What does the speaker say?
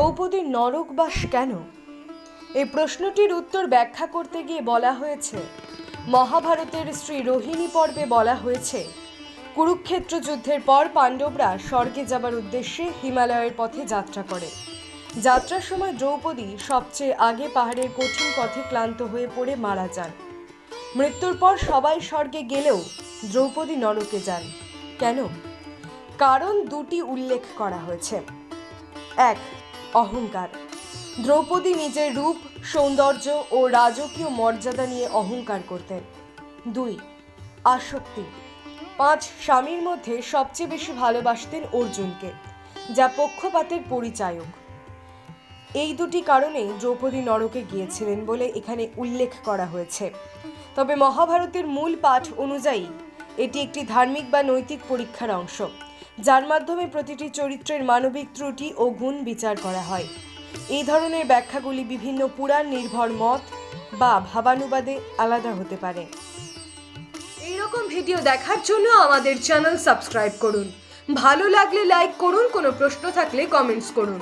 দ্রৌপদীর নরকবাস কেন? এই প্রশ্নটির উত্তর ব্যাখ্যা করতে গিয়ে বলা হয়েছে, মহাভারতের শ্রী রোহিণী পর্বে বলা হয়েছে, কুরুক্ষেত্র যুদ্ধের পর পাণ্ডবরা স্বর্গে যাবার উদ্দেশ্যে হিমালয়ের পথে যাত্রা করে। যাত্রার সময় দ্রৌপদী সবচেয়ে আগে পাহাড়ের কঠিন পথে ক্লান্ত হয়ে পড়ে মারা যান। মৃত্যুর পর সবাই স্বর্গে গেলেও দ্রৌপদী নরকে যান। কেন? কারণ দুটি উল্লেখ করা হয়েছে। এক অহংকার। দ্রৌপদী নিজের রূপ, সৌন্দর্য ও রাজকীয় মর্যাদা নিয়ে অহংকার করতেন। দুই, আসক্তি। পাঁচ, স্বামীর মধ্যে সবচেয়ে বেশি ভালোবাসতেন অর্জুনকে, যা পক্ষপাতের পরিচায়ক। এই দুটি কারণে দ্রৌপদী নরকে গিয়েছিলেন বলে এখানে উল্লেখ করা হয়েছে। তবে মহাভারতের মূল পাঠ অনুযায়ী, এটি একটি ধার্মিক বা নৈতিক পরীক্ষার অংশ। যার মাধ্যমে প্রতিটি চরিত্রের মানবিক ত্রুটি ও গুণ বিচার করা হয়। এই ধরনের ব্যাখ্যাগুলি বিভিন্ন পুরাণ নির্ভর মত বা ভাবানুবাদে আলাদা হতে পারে। এইরকম ভিডিও দেখার জন্য আমাদের চ্যানেল সাবস্ক্রাইব করুন। ভালো লাগলে লাইক করুন, কোনো প্রশ্ন থাকলে কমেন্টস করুন।